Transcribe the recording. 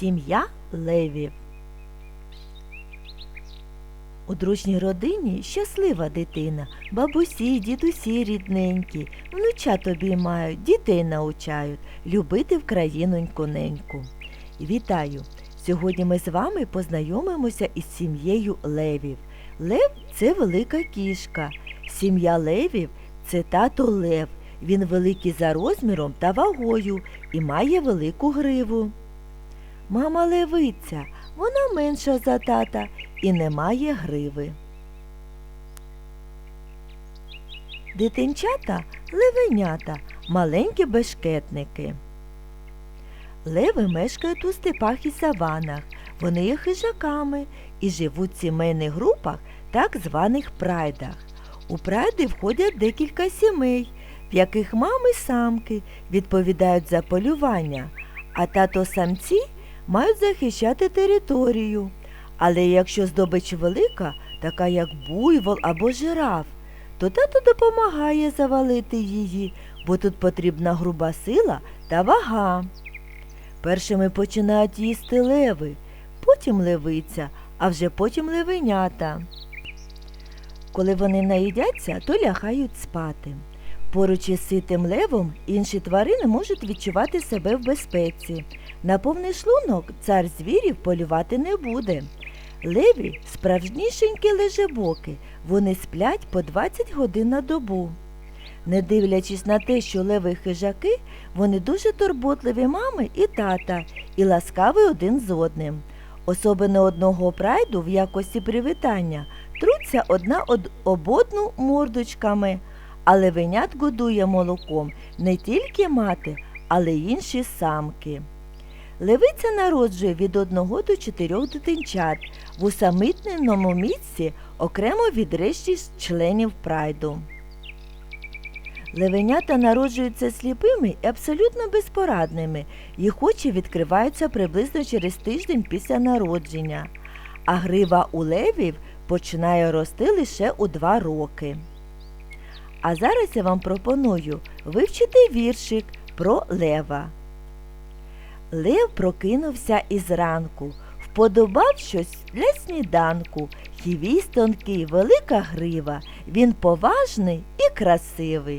Сім'я левів. У дружній родині щаслива дитина, бабусі, дідусі рідненькі, внучат обіймають, дітей научають любити в країноньку неньку. Вітаю! Сьогодні ми з вами познайомимося із сім'єю левів. Лев це велика кішка. Сім'я левів це тато лев. Він великий за розміром та вагою і має велику гриву. Мама левиця, вона менша за тата і не має гриви. Дитинчата левенята, маленькі бешкетники. Леви мешкають у степах і саванах. Вони є хижаками і живуть в сімейних групах, так званих прайдах. У прайди входять декілька сімей, в яких мами самки відповідають за полювання, а тато самці мають захищати територію. Але якщо здобич велика, така як буйвол або жираф, то тато допомагає завалити її, бо тут потрібна груба сила та вага. Першими починають їсти леви, потім левиця, а вже потім левенята. Коли вони наїдяться, то лягають спати. Поруч із ситим левом інші тварини можуть відчувати себе в безпеці. На повний шлунок цар звірів полювати не буде. Леві справжнішенькі лежебоки, вони сплять по 20 годин на добу. Не дивлячись на те, що леви хижаки, вони дуже турботливі мами і тата і ласкаві один з одним. Особини одного прайду в якості привітання труться одна од об одну мордочками, а левенят годує молоком не тільки мати, але й інші самки. Левиця народжує від одного до чотирьох дитинчат в усамітненому місці окремо від решті членів прайду. Левенята народжуються сліпими і абсолютно безпорадними. Їх очі відкриваються приблизно через тиждень після народження, а грива у левів починає рости лише у два роки. А зараз я вам пропоную вивчити віршик про лева. Лев прокинувся із ранку, вподобав щось для сніданку. Хвіст тонкий, велика грива, він поважний і красивий.